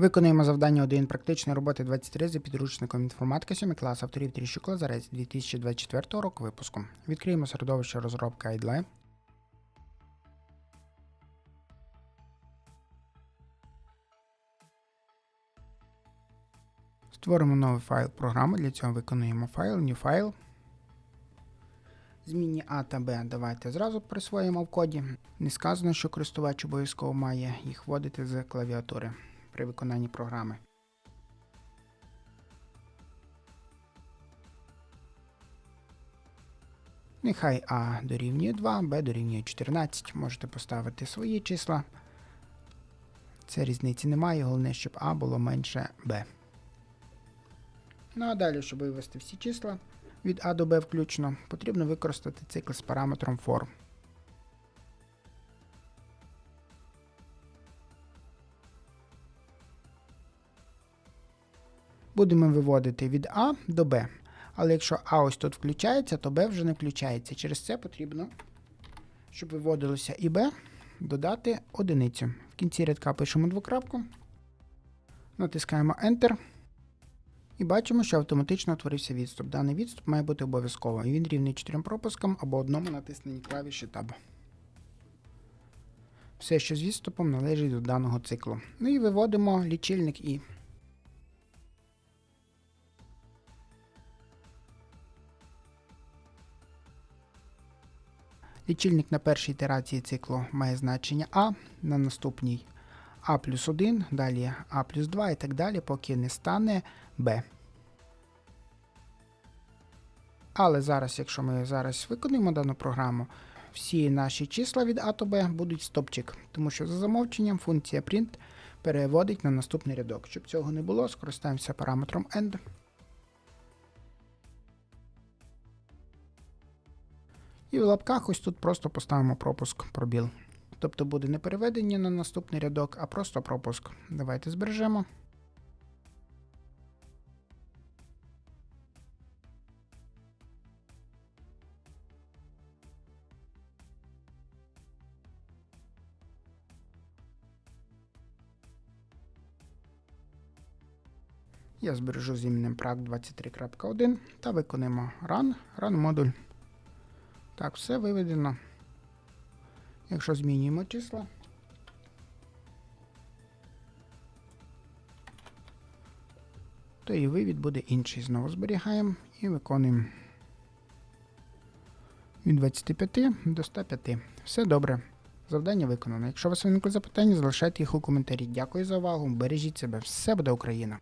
Виконуємо завдання 1 практичної роботи 23 за підручником інформатика 7 клас авторів Тріщук Лазарець 2024 року випуску. Відкриємо середовище розробка IDLE. Створимо новий файл програми. Для цього виконуємо файл, new файл. Змінні А та Б давайте зразу присвоїмо в коді. Не сказано, що користувач обов'язково має їх вводити з клавіатури при виконанні програми. Нехай А дорівнює 2, Б дорівнює 14. Можете поставити свої числа. Це різниці немає, головне, щоб А було менше Б. Ну а далі, щоб вивести всі числа від А до Б включно, потрібно використати цикл з параметром for. Будемо виводити від А до Б. Але якщо А ось тут включається, то Б вже не включається. Через це потрібно, щоб виводилося і Б, додати одиницю. В кінці рядка пишемо двокрапку, натискаємо Enter. І бачимо, що автоматично утворився відступ. Даний відступ має бути обов'язково. Він рівний 4 пропускам або одному натисненні клавіші Tab. Все, що з відступом належить до даного циклу. Ну і виводимо лічильник І. Лічильник на першій ітерації циклу має значення А, на наступній А плюс 1, далі А плюс 2 і так далі, поки не стане Б. Але зараз, якщо ми зараз виконуємо дану програму, всі наші числа від А до Б будуть стопчик, тому що за замовченням функція print переводить на наступний рядок. Щоб цього не було, скористаємося параметром end. І в лапках ось тут просто поставимо пропуск пробіл. Тобто буде не переведення на наступний рядок, а просто пропуск. Давайте збережемо. Я збережу з іменем prac 23.1 та виконуємо run, run модуль. Так, все виведено. Якщо змінюємо числа, то і вивід буде інший. Знову зберігаємо і виконуємо від 25 до 105. Все добре. Завдання виконано. Якщо у вас виникли запитання, залишайте їх у коментарі. Дякую за увагу. Бережіть себе. Все буде Україна!